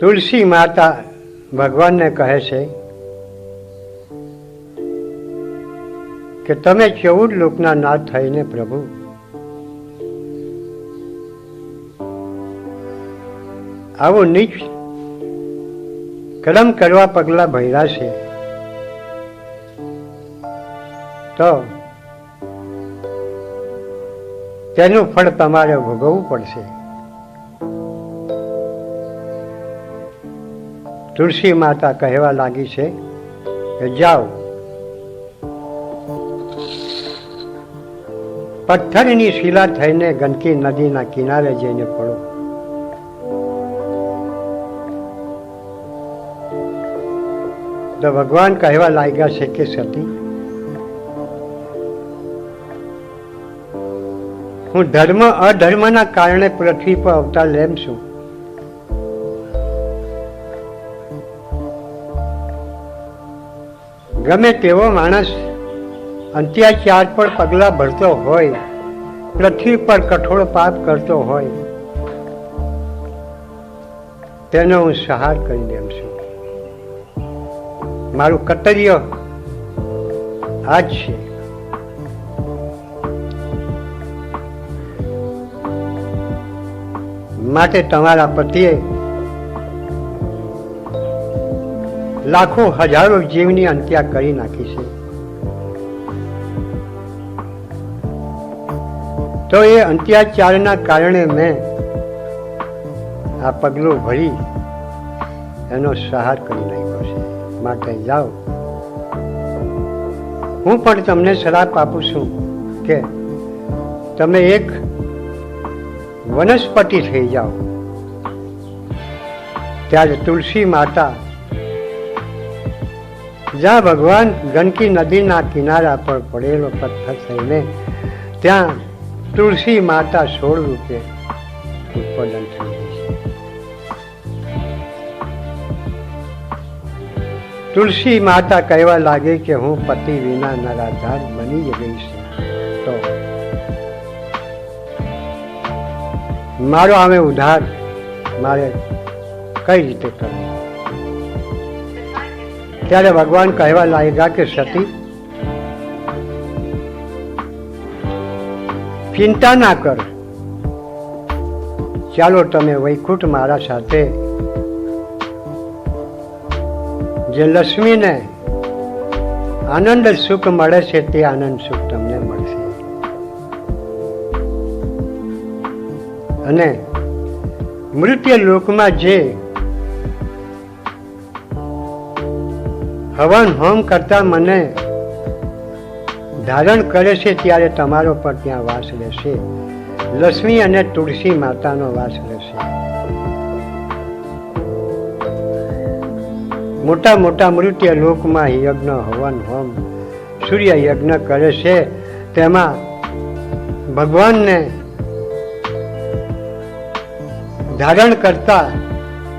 તુલસી માતા ભગવાનને કહે છે કે તમે ચૌદ લોકના નાથ થઈને પ્રભુ, આવો નીચ કલમ કરવા પગલા ભર્યા છે. તો તેનું ફળ તમારે ભોગવવું પડશે. તુલસી માતા કહેવા લાગી છે કે જાઓ. પથ્થરની શિલા થઈને ગંદકી નદીના કિનારે જઈને પડો. તો ભગવાન કહેવા લાગ્યા છે કે સતી, હું ધર્મ અધર્મના કારણે પૃથ્વી પર અવતાર લેમ છું. ગમે તેવો માણસ અંત્યાચાર પર પગલા ભરતો હોય, પૃથ્વી પર કઠોળ પાપ કરતો હોય, તેનો હું સહાર કરી દેમ છું. મારું કર્તવ્ય આ જ છે. માટે તમારા પતિએ લાખો હજારો જીવની અંત્યા કરી નાખી છે. તો એ અંત્યાચારના કારણે મેં આ પગલું ભરી એનો સહાર કરી નાખ્યો છે. માટે જાઓ. હું પણ તમને શ્રાપ આપું છું કે તમે એક વનસ્પતિ થઈ જાઓ. ત્યારે તુલસી માતા જ્યાં ભગવાન ગંડકી નદીના કિનારા પર પડેલો પથ્થર થઈને ત્યાં તુલસી માતા સોળ રૂપે ઉત્પાદન થઈ તુલસી માતા કહેવા લાગે કે હું પતિ વિના નરાધાર બની જ ગઈ છું. તો મારો આમે ઉધાર મારે કઈ રીતે કરવો? ત્યારે ભગવાન કહેવા લાગ્યા કે, સતી, ચિંતા ના કર. ચાલો તમે વૈકુંઠ મારા સાથે જે લક્ષ્મીને આનંદ સુખ મળે છે તે આનંદ સુખ તમને મળશે. અને મૃત્યુ લોકમાં જે હવન હોમ કરતા મને ધારણ કરે છે ત્યારે તમારો પર ત્યાં વાસ રહેશે. લક્ષ્મી અને તુલસી માતાનો વાસ રહેશે. મોટા મોટા મૃત્ય લોકમાં યજ્ઞ હવન હોમ સૂર્ય યજ્ઞ કરે છે. તેમાં ભગવાનને ધારણ કરતા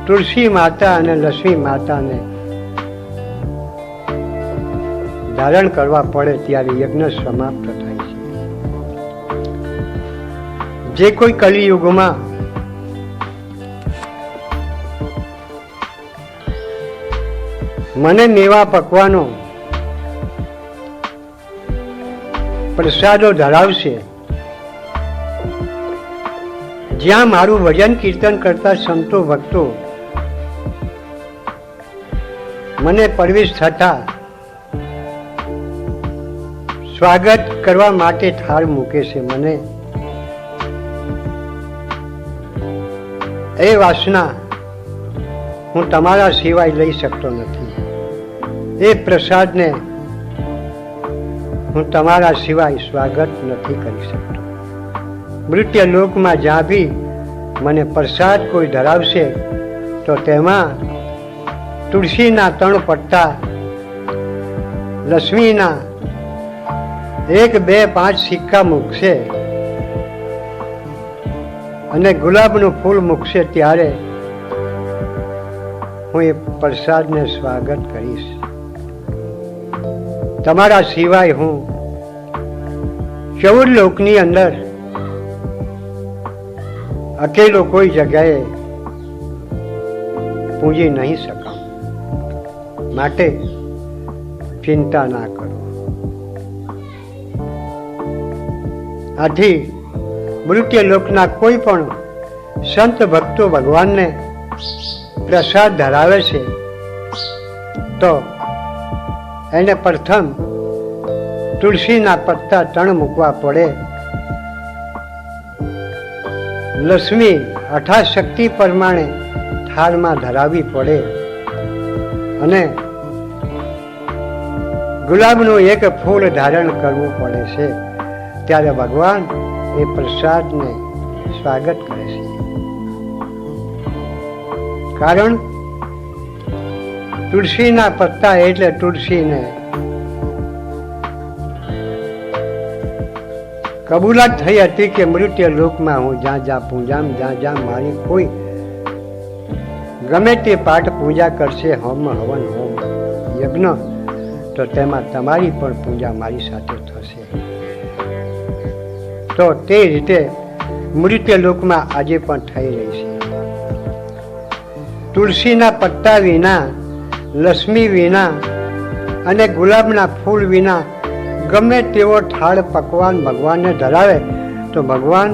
તુલસી માતા અને લક્ષ્મી માતાને ધારણ કરવા પડે ત્યારે યજ્ઞ સમાપ્ત થાય છે. જે કોઈ કલિયુગમાં મને મેવા પકવાનો પ્રસાદો ધરાવશે, જ્યાં મારું ભજન કીર્તન કરતા સંતો ભક્તો મને પ્રવેશ થતા સ્વાગત કરવા માટે થાળ મૂકે છે મને. એ વાસના હું તમારા સિવાય લઈ શકતો નથી. એ પ્રસાદને હું તમારા સિવાય સ્વાગત નથી કરી શકતો. મૃત્ય લોકમાં જ્યાં બી મને પ્રસાદ કોઈ ધરાવશે તો તેમાં તુલસીના ત્રણ પટ્ટા લક્ષ્મીના એક, બે, પાંચ સિક્કા મૂકશે અને ગુલાબનું ફૂલ મૂકશે ત્યારે હું એ પ્રસાદને સ્વાગત કરીશ. તમારા સિવાય હું ચૌદ લોકની અંદર અકેલો કોઈ જગ્યાએ પૂજી નહીં શકાય. માટે ચિંતા ના કરો. આથી મૃત્યુ લોકના કોઈ પણ સંત ભક્તો ભગવાનને પ્રસાદ ધરાવે છે, તો એને પ્રથમ તુલસીના પત્તા તણ મૂકવા પડે. લક્ષ્મી અઠાશક્તિ પ્રમાણે થાળમાં ધરાવવી પડે અને ગુલાબનું એક ફૂલ ધારણ કરવું પડે છે. ત્યારે ભગવાન એ પ્રસાદને સ્વાગત કરે છે. કારણ તુલસીના પત્તા એટલે તુલસીને કબૂલાત થઈ હતી કે મૃત્યુ લોકમાં હું જ્યાં જ્યાં પૂજામ જ્યાં જ્યાં મારી કોઈ ગમે તે પાઠ પૂજા કરશે, હોમ હવન, હોમ યજ્ઞ, તો તેમાં તમારી પણ પૂજા મારી સાથે થશે. તો તે રીતે મૃત્યુ લોકમાં આજે પણ થઈ રહી છે. તુલસીના પત્તા વિના, લક્ષ્મી વિના અને ગુલાબના ફૂલ વિના ગમે તેવો થાળ પકવાન ભગવાનને ધરાવે તો ભગવાન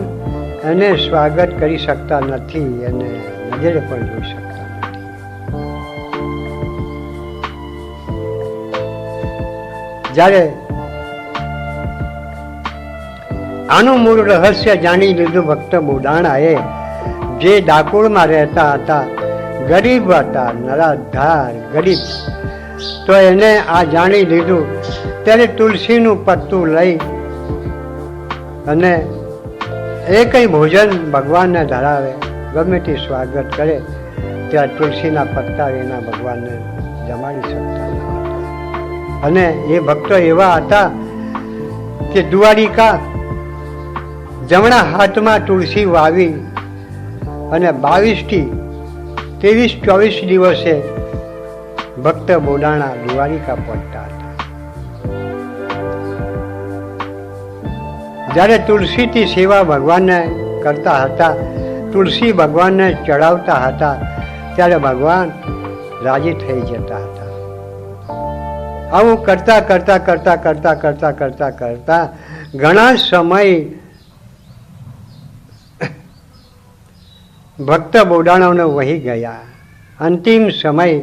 એને સ્વાગત કરી શકતા નથી અને નજરે પણ જોઈ શકતા જ્યારે આનું મૂળ રહસ્ય જાણી લીધું ભક્ત બુડાણાએ. જે ડાકોરમાં રહેતા હતા, ગરીબ હતા, નરાધાર, ગરીબ. તો એને આ જાણી લીધું. ત્યારે તુલસીનું પત્તું લઈ અને એ કંઈ ભોજન ભગવાનને ધરાવે, ગમે તે સ્વાગત કરે, ત્યાં તુલસીના પત્તા એના ભગવાનને જમાડી શકતા અને એ ભક્તો એવા હતા કે દ્વારિકા જમણા હાથમાં તુલસી વાવી અને બાવીસથી ત્રેવીસ, ચોવીસ દિવસે ભક્ત બોડાણા દ્વારિકા પહોંચતા હતા. જ્યારે તુલસીથી સેવા ભગવાનને કરતા હતા, તુલસી ભગવાનને ચડાવતા હતા, ત્યારે ભગવાન રાજી થઈ જતા હતા. આવું કરતા કરતા કરતા કરતા કરતા કરતા કરતા ઘણા સમય ભક્ત બોડાણાઓને વહી ગયા. અંતિમ સમય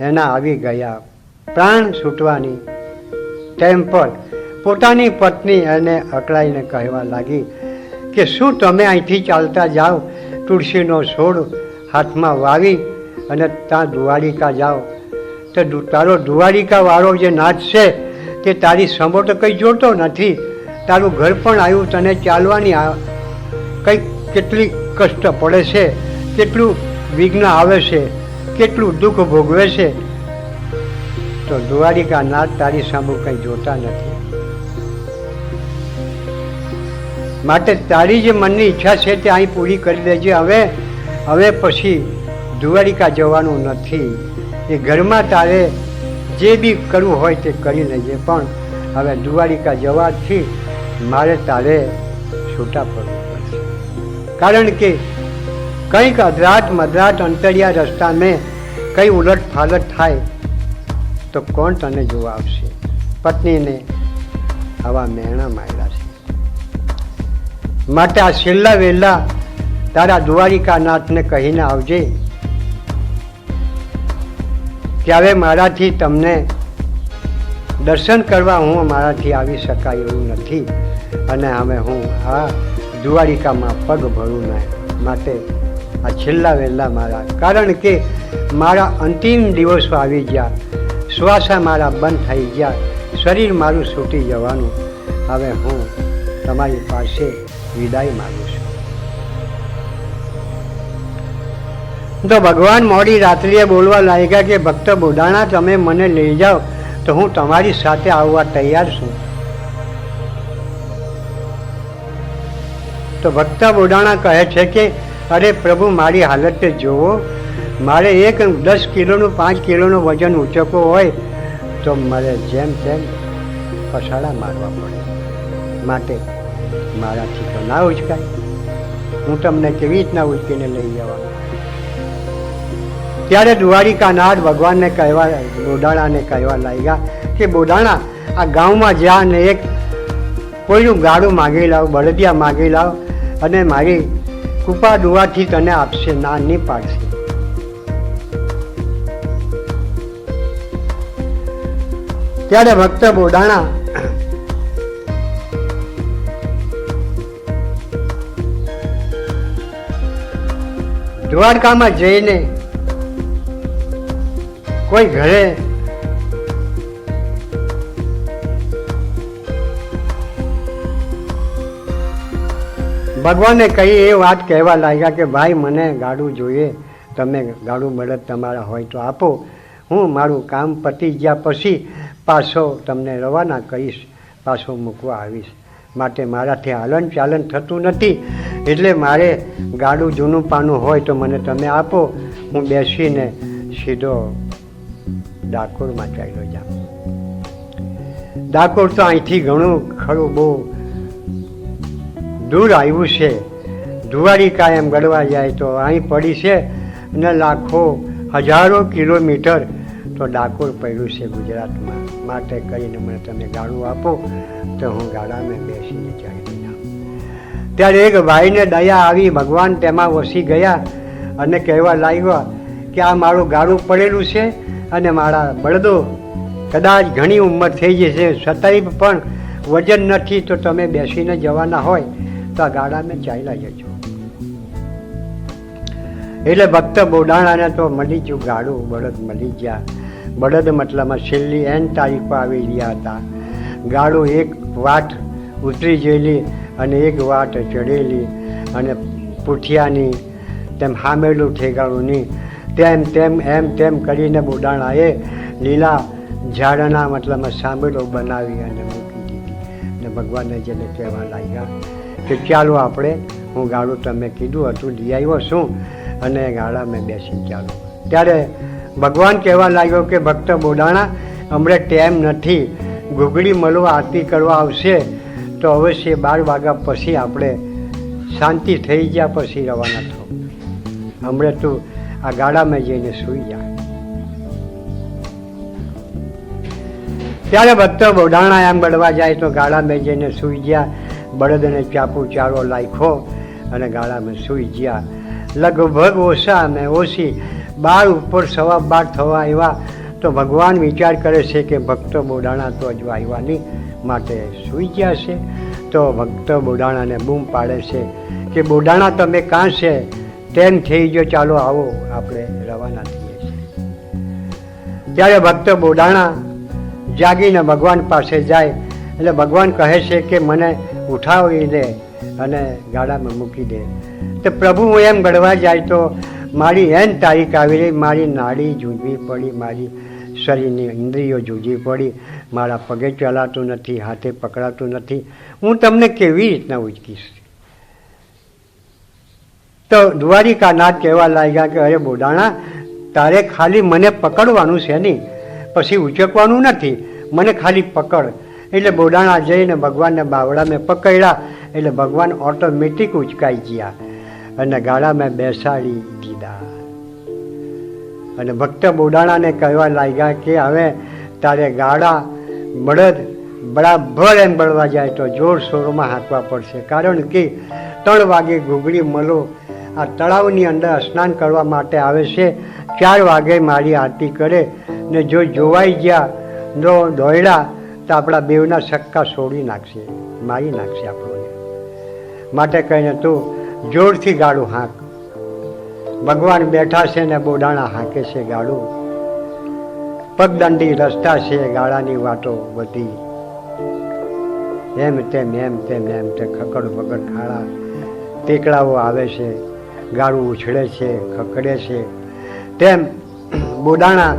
એના આવી ગયા. પ્રાણ છૂટવાની તેમ પર પોતાની પત્ની એને અકળાઈને કહેવા લાગી કે શું તમે અહીંથી ચાલતા જાઓ? તુલસીનો છોડ હાથમાં વાવી અને ત્યાં દ્વારિકા જાઓ. તો તારો દ્વારિકા વાળો જે નાચ છે તે તારી સમો તો કંઈ જોતો નથી. તારું ઘર પણ આવ્યું તને ચાલવાની કંઈક કેટલી કષ્ટ પડે છે, કેટલું વિઘ્ન આવે છે, કેટલું દુઃખ ભોગવે છે, તો દ્વારિકા નાથ તારી સામે કંઈ જોતા નથી. માટે તારી જે મનની ઈચ્છા છે તે અહીં પૂરી કરી દેજે. હવે હવે પછી દ્વારિકા જવાનું નથી. એ ઘરમાં તારે જે બી કરવું હોય તે કરી લેજે. પણ હવે દ્વારિકા જવાથી મારે તારે છૂટા પડવું કારણ કે કંઈક અધરાટ મધરાત અંતરિયા રસ્તા મેં કંઈ ઉલટ ફાલટ થાય તો કોણ તને જોવા આવશે? પત્નીને આવા મેણા માર્યા છે. માટે આ છેલ્લા વહેલા તારા દ્વારિકાનાથને કહીને આવજે હવે મારાથી તમને દર્શન કરવા હું મારાથી આવી શકાય એવું નથી અને હવે હું આ દ્વારિકામાં પગ ભરું નહીં. માટે આ છેલ્લા વહેલા મારા. કારણ કે મારા અંતિમ દિવસો આવી ગયા. શ્વાસા મારા બંધ થઈ ગયા. શરીર મારું છૂટી જવાનું. હવે હું તમારી પાસે વિદાય માગું છું. તો ભગવાન મોડી રાત્રિએ બોલવા લાગ્યા કે, ભક્ત બોડાણા તમે મને લઈ જાઓ. તો હું તમારી સાથે આવવા તૈયાર છું. તો ભક્ત બોડાણા કહે છે કે, અરે પ્રભુ, મારી હાલત જોવો મારે એક દસ કિલોનું, પાંચ કિલોનું વજન ઊંચકવું હોય તો મારે જેમ તેમ પછાડા મારવા પડે. માટે મારાથી તો ના ઉચકાય. હું તમને કેવી રીતના ઉચકીને લઈ જવાનું? ત્યારે દ્વારિકાનાથ ભગવાનને કહેવા બોડાણાને કહેવા લાગ્યા કે, બોડાણા, આ ગામમાં જ્યાં ને એક કોઈનું ગાડું માગી લાવ, બળદિયા માગી લાવ અને મારી કૃપા દુવાથી તને આપશે, ના, નહીં પાડશે. ત્યારે ભક્ત બોડાણા દ્વારકામાં જઈને કોઈ ઘરે ભગવાને કહી એ વાત કહેવા લાગ્યા કે, ભાઈ, મને ગાડું જોઈએ. તમે ગાડું બળદ તમારા હોય તો આપો. હું મારું કામ પતી ગયા પછી પાછો તમને રવાના કરીશ પાછો મૂકવા આવીશ. માટે મારાથી હાલન ચાલન થતું નથી. એટલે મારે ગાડું જૂનું પાનું હોય તો મને તમે આપો. હું બેસીને સીધો ડાકોરમાં ચાલ્યો જાઉં. ડાકોર તો અહીંથી ઘણું ખરું બહુ દૂર આવ્યું છે. ધુવારિકા કાયમ ગળવા જાય તો અહીં પડી છે અને લાખો, હજારો કિલોમીટર તો ડાકોર પડ્યું છે ગુજરાતમાં. માટે કરીને મને તમે ગાડું આપો, તો હું ગાડામાં બેસીને ચાલી જાઉં ત્યારે એક ભાઈને દયા આવી, ભગવાન તેમાં વસી ગયા અને કહેવા લાગ્યા કે આ મારું ગાડું પડેલું છે અને મારા બળદો કદાચ ઘણી ઉંમર થઈ જશે, છતાંય પણ વજન નથી, તો તમે બેસીને જવાના હોય. તો આ ગાડામાં ચાલ્યા જજો એટલે ભક્ત બોડાણાને તો મળી ગયું ગાડું બળદ મળી ગયા. બળદ મતલબમાં છેલ્લી એન તારીખ પર આવી રહ્યા હતા. ગાડું એક વાટ ઉતરી ગયેલી અને એક વાટ ચડેલી અને પૂઠિયાની, તેમ હામેલું ઠેકાણુંની તેમ તેમ, એમ, તેમ કરીને બોડાણાએ લીલા ઝાડના મતલબમાં સાંભળો બનાવી અને મૂકી દીધી. અને ભગવાનને જેને કહેવા લાગ્યા કે ચાલો આપણે, હું ગાડું તમે કીધું હતું આવ્યો છું અને ગાડામાં બેસી ચાલો. ત્યારે ભગવાન કહેવા લાગ્યો કે, ભક્ત બોડાણા, હમણે ટેમ નથી. ઘૂગડી મળવા આરતી કરવા આવશે, તો અવશ્ય બાર વાગ્યા પછી આપણે શાંતિ થઈ ગયા પછી રવાના થો હમણે તું આ ગાડામાં જઈને સૂઈ જા ત્યારે ભક્તો બોડાણા એમ બળવા જાય તો ગાડામાં જઈને સૂઈ ગયા. બળદને ચાપુ ચારો લાખ્યો અને ગાળામાં સૂઈ ગયા. લગભગ ઓછા ને ઓછી બાર ઉપર સવા બાર થવા આવ્યા. તો ભગવાન વિચાર કરે છે કે ભક્તો બોડાણા તો હજુ આવ્યા માટે સૂઈ ગયા છે. તો ભક્તો બોડાણાને બૂમ પાડે છે કે, બોડાણા, તમે કાં છે? તેમ થઈ ગયો ચાલો, આવો આપણે રવાના થઈએ છીએ. ત્યારે ભક્ત બોડાણા જાગીને ભગવાન પાસે જાય. એટલે ભગવાન કહે છે કે, મને ઉઠાવી દે અને ગાડામાં મૂકી દે. તો પ્રભુ, હું એમ ગળવા જાય તો મારી એન તારીખ આવી રહી. મારી નાડી જૂજવી પડી, મારી શરીરની ઇન્દ્રિયો જૂજવી પડી. મારા પગે ચલાતું નથી, હાથે પકડાતું નથી. હું તમને કેવી રીતના ઉચકીશ? તો દ્વારિકાનાથ કહેવા લાગ્યા કે, અરે બોડાણા, તારે ખાલી મને પકડવાનું છે નહીં. પછી ઉચકવાનું નથી. મને ખાલી પકડ. એટલે બોડાણા જઈને ભગવાનને બાવડામાં પકડ્યા એટલે ભગવાન ઓટોમેટિક ઉચકાઈ ગયા અને ગાડામાં બેસાડી દીધા. અને ભક્ત બોડાણાને કહેવા લાગ્યા કે હવે તારે ગાળા, બળદ બરાબર એમ બળવા જાય તો જોર શોરમાં હાંકવા પડશે. કારણ કે ત્રણ વાગે ઘૂગડી મલો, આ તળાવની અંદર સ્નાન કરવા માટે આવે છે. ચાર વાગે મારી આરતી કરે ને જો જોવાઈ ગયા જો દોડ્યા તો આપણા બેવના સક્કા છોડી નાખશે, મારી નાખશે આપણને. માટે કહીને તું જોરથી ગાડું હાંક. ભગવાન બેઠા છે ને બોડાણા હાંકે છે ગાડું પગદંડી રસ્તા છે ગાળાની વાતો બધી એમ તેમ એમ તેમ, એમ તે ખકડ બગડ ખાડા ટેકડાઓ આવે છે, ગાળું ઉછળે છે ખકડે છે. તેમ બોડાણા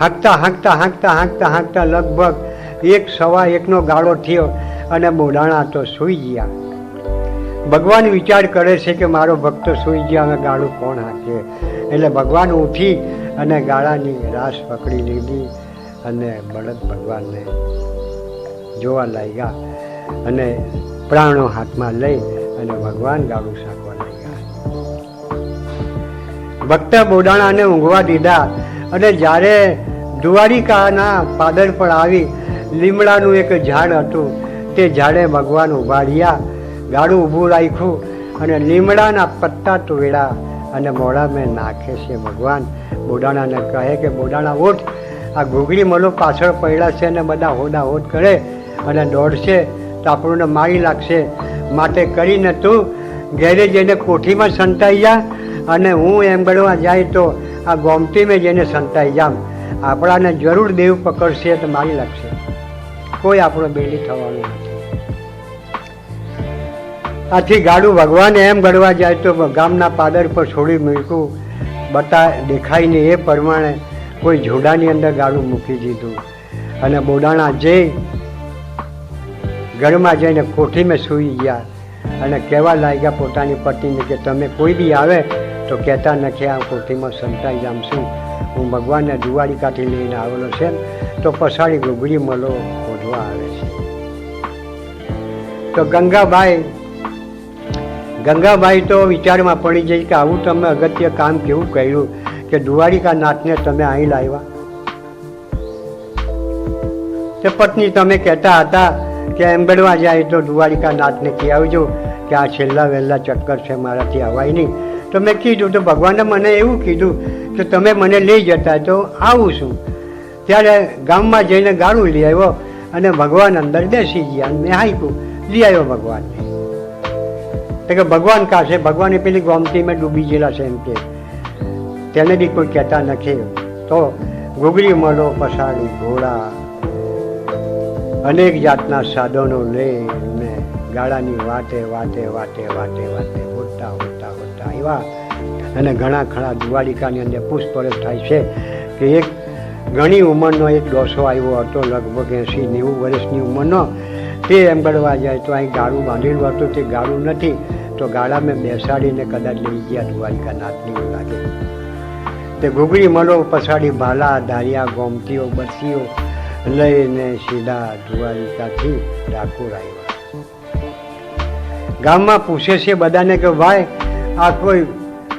હાંકતા હાંકતા હાંકતા હાંકતા હાંકતા લગભગ એક સવા એકનો ગાળો થયો અને બોડાણા તો સૂઈ ગયા. ભગવાન વિચાર કરે છે કે મારો ભક્ત સૂઈ ગયા અને ગાળું કોણ હાંકે? એટલે ભગવાન ઉઠી અને ગાળાની રાસ પકડી લીધી અને બળદ ભગવાનને જોવા લાગ્યા અને પ્રાણો હાથમાં લઈ અને ભગવાન ગાળું સાંકવા લાગ્યા. ભક્ત બોડાણાને ઊંઘવા દીધા અને જ્યારે દ્વારિકાના પાદર પર આવી લીમડાનું એક ઝાડ હતું. તે ઝાડે ભગવાન ઉભાડ્યા ગાડું ઊભું રાખ્યું અને લીમડાના પત્તા તોડ્યા અને મોડા મેં નાખે છે ભગવાન. બોડાણાને કહે કે, બોડાણા ઓઠ આ ઘૂગડી મલો પાછળ પડ્યા છે અને બધા હોડા હોડ કરે અને દોડશે. તો આપણને મારી લાગશે. માટે કરીને તું ઘેરે જઈને કોઠીમાં સંતાઈ જા અને હું એમ ગણવા જાય તો આ ગોમતીમાં જઈને સંતાઈ જામ. આપણાને જરૂર દેવ પકડશે તો મારી લાગશે. કોઈ આપણો બેલી થવાનું નથી. આથી ગાડું ભગવાન એમ ગણવા જાય તો ગામના પાદર પર છોડી મૂક્યું. બતા દેખાય ને એ પ્રમાણે કોઈ જોડાની અંદર ગાડું મૂકી દીધું. અને બોડાણા જઈ ઘરમાં જઈને કોઠીમાં સૂઈ ગયા અને કહેવા લાગ્યા પોતાની પત્નીને કે તમે કોઈ બી આવે તો કહેતા નથી આ કોઠીમાં સંતાઈ જામશું હું ભગવાનને દ્વારિકાથી લઈને આવેલો છે. તો પછાડી ગુગડી મલો શોધવા આવે છે. તો ગંગાબાઈ ગંગાબાઈ તો વિચારમાં પડી જઈ કે આવું તમે અગત્ય કામ કેવું કર્યું કે દ્વારિકા નાથને તમે અહીં લાવ્યા? તે પત્ની તમે કહેતા હતા કે એમ્બડવા જાય તો દ્વારિકા નાથને કહી આવજો કે આ છેલ્લા વહેલા ચક્કર છે, મારાથી અવાય નહીં. તો મેં કીધું, તો ભગવાને મને એવું કીધું કે તમે મને લઈ જતા તો આવું છું ત્યારે ગામમાં જઈને ગાળું લઈ આવ્યો. અને ભગવાન અંદર બેસી ગયા અને મેં હાઈકું લઈ આવ્યો ભગવાનને તો કે, ભગવાન કાશે? ભગવાન એ પેલી ગોમતીમાં ડૂબી ગયેલા છે એમ કે. તેને બી કોઈ કહેતા નથી તો ગુગરી મળો પસાડી ઘોડા. અનેક જાતના સાધનો લઈને ગાળાની વાતે વાતે વાતે વાતે વાતે, હોતા હોતા હોતા આવ્યા. અને ઘણા ખરા દ્વારિકાની અંદર પુષ્પરસ થાય છે કે એક ઘણી ઉંમરનો એક ડોસો આવ્યો હતો, લગભગ એંસી નેવું વર્ષની ઉંમરનો. તે એમ ગળવા જાય તો અહીં ગાળું બાંધેલું હતું, તે ગાળું નથી. તો ગાળા મેં બેસાડીને કદાચ લઈ ગયા દ્વારિકા નાથની લાગે તે ઘૂઘડી મળો પછાડી ભાલા, ધારિયા, ગોમતીઓ બસીઓ લઈને સીધા દ્વારિકાથી ડાકોર આવ્યા. ગામમાં પૂછે છે બધાને કે, ભાઈ, આ કોઈ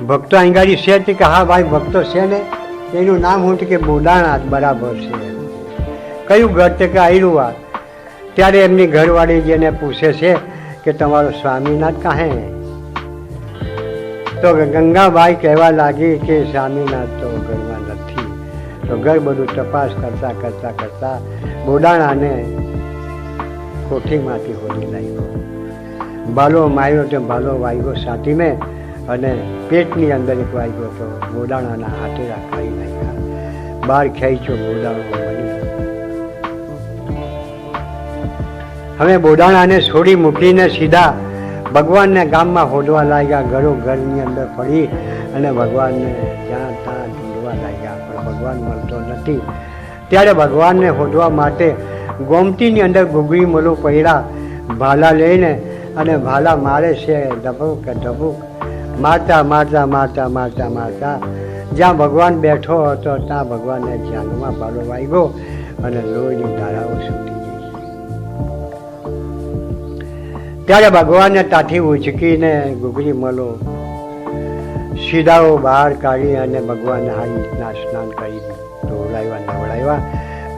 ભક્તો આંગાડી છે? કે, હા, ભાઈ, ભક્તો છે ને. એનું નામ હું કે બોડાણા બરાબર છે. કયું ઘર તે કે આયરું વાત ત્યારે એમની ઘરવાળી જેને પૂછે છે કે તમારો સ્વામીનાથ કાહે? તો ગંગાબાઈ કહેવા લાગી કે સ્વામીનાથ તો ઘરમાં નથી. તો ઘર બધું તપાસ કરતા કરતા કરતા બોડાણાને કોઠીમાંથી હોડી લાવ્યો ભાલો માર્યો, તો ભાલો વાગ્યો સાથી મેં અને પેટની અંદર એક વાગ્યો હતો બોડાણાના હાથે ખાઈ નાખ્યા. બહાર ખેંચ્યો બોડાણો મળી હવે બોડાણાને છોડી મૂકીને સીધા ભગવાનને ગામમાં હોદવા લાગ્યા. ઘરો ઘરની અંદર ફરી અને ભગવાનને જ્યાં ત્યાં ઢૂંઢવા લાગ્યા. પણ ભગવાન મળતો નથી. ત્યારે ભગવાનને હોદવા માટે ગોમતીની અંદર ઘૂઘરી મલો પહેરા, ભાલા લઈને અને ભાલા મારે છે, ધબુક ધબુક. મારતા મારતા મારતા મારતા મારતા. જ્યાં ભગવાન બેઠો હતો, ત્યાં ભગવાનને ધ્યાનમાં ભાલો વાગ્યો અને લોહીની ધારાઓ છૂટી ગઈ. ત્યારે ભગવાનને તાથી ઉચકીને ગુગરી મલો સીધાઓ બહાર કાઢી અને ભગવાનને આ રીતના સ્નાન કરી ધોવડાવ્યા, નવડાવ્યા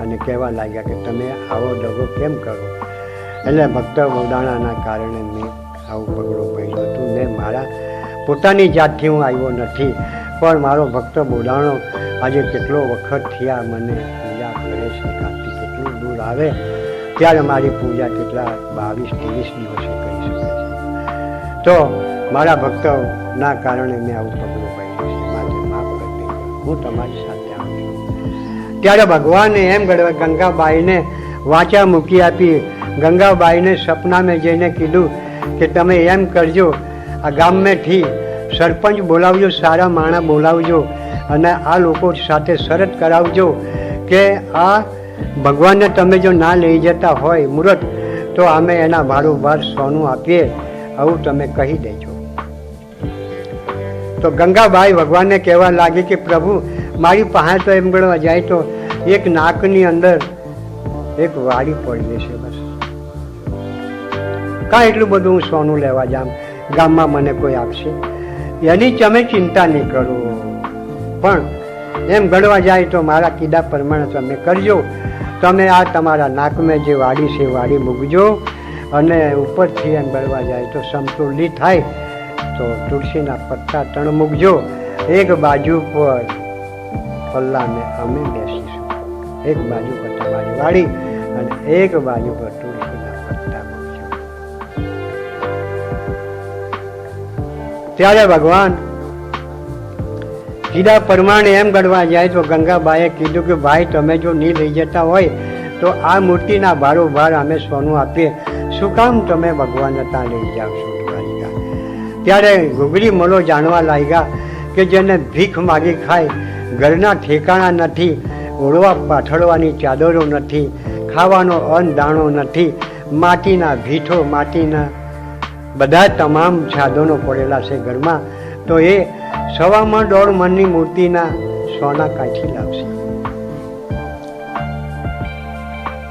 અને કહેવા લાગ્યા કે, તમે આવો દગો કેમ કરો? એટલે ભક્ત ઉદાણાના કારણે મેં આવું પગડો પડ્યો હતું. ને મારા પોતાની જાતથી હું આવ્યો નથી. પણ મારો ભક્ત બોડાણો આજે કેટલો વખત થયા મને પૂજા કરે છે કાંતિ કેટલું દૂર આવે, ત્યારે મારી પૂજા કેટલા બાવીસ, ત્રેવીસ દિવસે કરી શકે છે. તો મારા ભક્તના કારણે મેં આવું પગલું પડ્યું છે. માટે માફ કરી હું તમારી સાથે આવું ત્યારે ભગવાને એમ ગંગાબાઈને વાચા મૂકી આપી. ગંગાબાઈને સપનામાં જઈને કીધું કે તમે એમ કરજો આ ગામમેથી સરપંચ બોલાવજો, સારા માણા બોલાવજો અને આ લોકો સાથે શરત કરાવજો કે આ ભગવાનને તમે જો ના લઈ જતા હોય મુહૂર્ત તો અમે એના ભારોભાર સોનું આપીએ, આવું તમે કહી દેજો. તો ગંગાબાઈ ભગવાનને કહેવા લાગી કે પ્રભુ, મારી પાસે તો એમ ગણવા જાય તો એક નાકની અંદર એક વાડી પડી જશે બસ. કાં એટલું બધું હું સોનું લેવા જામ ગામમાં મને કોઈ આપશે. એની તમે ચિંતા નહીં કરો. પણ એમ ગણવા જાય તો મારા કીડા પ્રમાણે તમે કરજો. તમે આ તમારા નાકમાં જે વાડી છે વાડી મૂકજો અને ઉપરથી એમ ગણવા જાય તો સંતુલિત થાય તો તુલસીના પત્તા ત્રણ મૂકજો. એક બાજુ પર પલ્લાને અમે બેસીશું. એક બાજુ પર તમારી વાડી અને એક બાજુ પર તુલસીના પત્તા. ત્યારે ભગવાન. સીધા પરમાણે એમ ગણવા જાય તો ગંગાબાએ કીધું કે, ભાઈ, તમે જો નહીં લઈ જતા હોય તો આ મૂર્તિના ભારોભાર અમે સોનું આપીએ. શું કામ તમે ભગવાનને ત્યાં લઈ જાઓ છો? ત્યારે ઘૂઘડી મલો જાણવા લાગ્યા કે જેને ભીખ માગી ખાય. ઘરના ઠેકાણા નથી, ઓળવા પાથરવાની ચાદરો નથી, ખાવાનો અન્ન દાણો નથી, માટીના ભીઠો માટીના બધા તમામ સાધનો પડેલા છે ઘરમાં, તો એ સવામાં દોઢ મનની મૂર્તિના સોના કાંઠી લાવશે.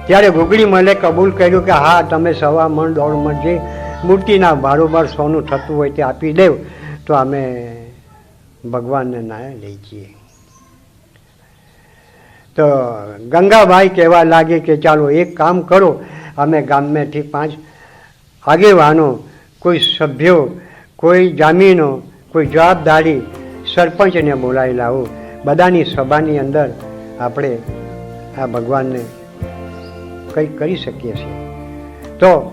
ત્યારે ભૂગળી મલે કબૂલ કર્યું કે હા, તમે સવા મણ દોઢ મણ જે મૂર્તિના બારોબાર સોનું થતું હોય તે આપી દેવ, તો અમે ભગવાનને ના લઈ જઈએ. તો ગંગાભાઈ કહેવા લાગે કે ચાલો એક કામ કરો, અમે ગામમાંથી પાંચ આગેવાનો કોઈ સભ્યો, કોઈ જામીનો, કોઈ જવાબદારી સરપંચને બોલાવી લાવો બધાની સભાની અંદર આપણે આ ભગવાનને કંઈક કરી શકીએ છીએ. તો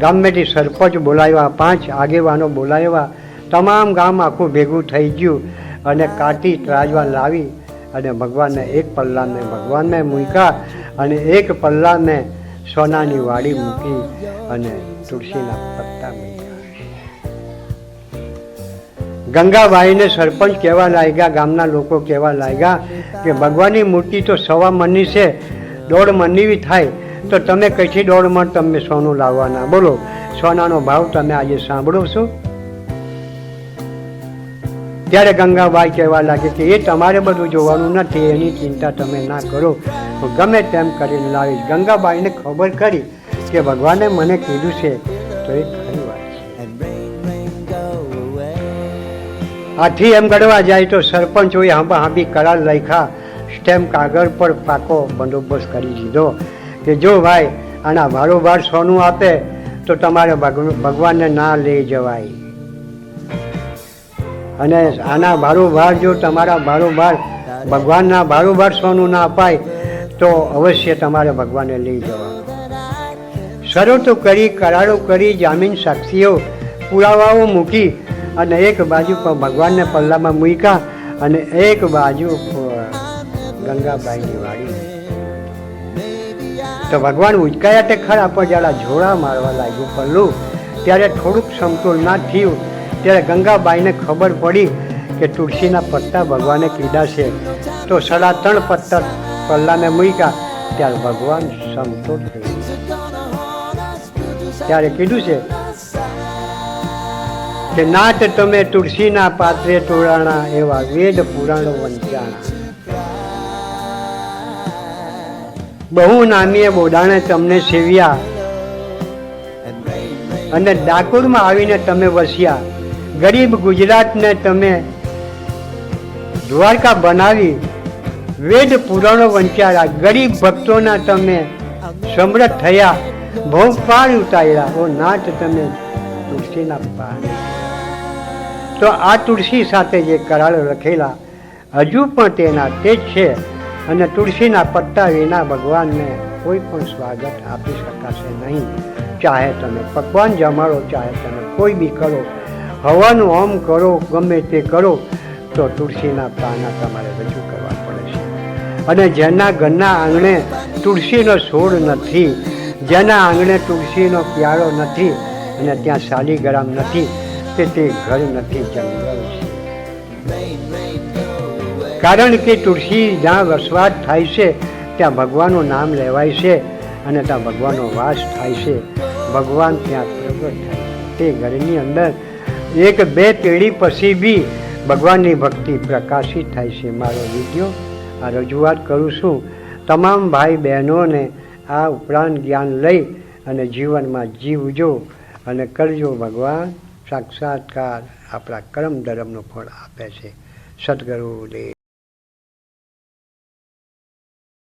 ગામમાંથી સરપંચ બોલાવ્યા, પાંચ આગેવાનો બોલાવ્યા, તમામ ગામ આખું ભેગું થઈ ગયું અને કાટી ત્રાજવા લાવી અને ભગવાનને એક પલ્લાને ભગવાનને મૂક્યા અને એક પલ્લાને સોનાની વાડી મૂકી અને તુલસીના પત્તા ગંગાબાઈને સરપંચ કહેવા લાગ્યા, ગામના લોકો કહેવા લાગ્યા કે ભગવાનની મૂર્તિ તો સવા મની છે, દોઢ મનની થાય, તો તમે કઈથી દોઢ મણ તમે સોનું લાવવાના? બોલો, સોનાનો ભાવ તમે આજે સાંભળો છો? ત્યારે ગંગાબાઈ કહેવા લાગે કે એ તમારે બધું જોવાનું નથી, એની ચિંતા તમે ના કરો. હું ગમે તેમ કરીને લાવીશ. ગંગાબાઈને ખબર કરી કે ભગવાને મને કીધું છે, તો એ ખરી વાત આથી એમ ગણવા જાય તો સરપંચોએ હાંબા હાંબી કરાર લખ્યા, સ્ટેમ્પ કાગળ પર પાકો બંદોબસ્ત કરી દીધો કે જો ભાઈ, આના ભારોભાર સોનું આપે, તો તમારે ભગ- ભગવાનને ના લઈ જવાય. અને આના ભારોભાર જો તમારા ભારોભાર ભગવાનના ભારોભાર સોનું ના અપાય, તો અવશ્ય તમારે ભગવાનને લઈ જવા શરતો કરી, કરારો કરી, જામીન, સાક્ષીઓ, પુરાવાઓ મૂકી અને એક બાજુ ભગવાનને પલ્લામાં મૂક્યા અને એક બાજુ ગંગાબાઈની વાડી. તો ભગવાન ઉચકાયા તે ખરા, પણ જ્યારે જોડા મારવા લાગ્યું પલ્લું, ત્યારે થોડુંક સમતોલ ના થયું. ત્યારે ગંગાબાઈને ખબર પડી કે તુલસીના પત્તા ભગવાને કીધા છે. તો સડા ત્રણ પત્તા પલ્લાને મૂક્યા. ત્યારે ભગવાન સમતોલ થઈ ગયા. ત્યારે કીધું છે કે નાટ તમે તુલસીના પાત્રે તોડાણા એવા વેદ પુરાણો વંચાણા બહુ નામીએ બોડાણે તમને સેવ્યા અને ડાકોરમાં આવીને તમે વસ્યા. ગરીબ ગુજરાતને તમે દ્વારકા બનાવી, વેદ પુરાણો વંચાયા ગરીબ ભક્તોના તમે સમૃદ્ધ થયા. બહુ પાર ઉતાર્યા. ઓ નાટ, તમે તુલસીના પાન. તો આ તુલસી સાથે જે કરાર લખેલા, હજુ પણ તેના તે છે અને તુલસીના પત્તા વિના ભગવાનને કોઈ પણ સ્વાગત આપી શકાશે નહીં. ચાહે તમે પકવાન જમાડો, ચાહે તમે કોઈ બી કરો, હવાનું હોમ કરો, ગમે તે કરો, તો તુલસીના પાના તમારે રજૂ કરવા પડે છે. અને જેના ઘરના આંગણે તુલસીનો છોડ નથી જેના આંગણે તુલસીનો પ્યારો નથી અને ત્યાં શાલીગ્રામ નથી કે તે ઘર નથી, જંગલ કારણ કે તુલસી જ્યાં વસવાટ થાય છે, ત્યાં ભગવાનનું નામ લેવાય છે અને ત્યાં ભગવાનનો વાસ થાય છે. ભગવાન ત્યાં પ્રગટ થાય તે ઘરની અંદર એક બે પેઢી પછી બી ભગવાનની ભક્તિ પ્રકાશિત થાય છે. મારો વીડિયો આ રજૂઆત કરું છું. તમામ ભાઈ બહેનોને આ ઉપરાંત જ્ઞાન લઈ અને જીવનમાં જીવજો અને કરજો ભગવાન. સાક્ષાત્કાર આપણા કર્મ ધર્મનું ફળ આપે છે. સદગુરુ દેવ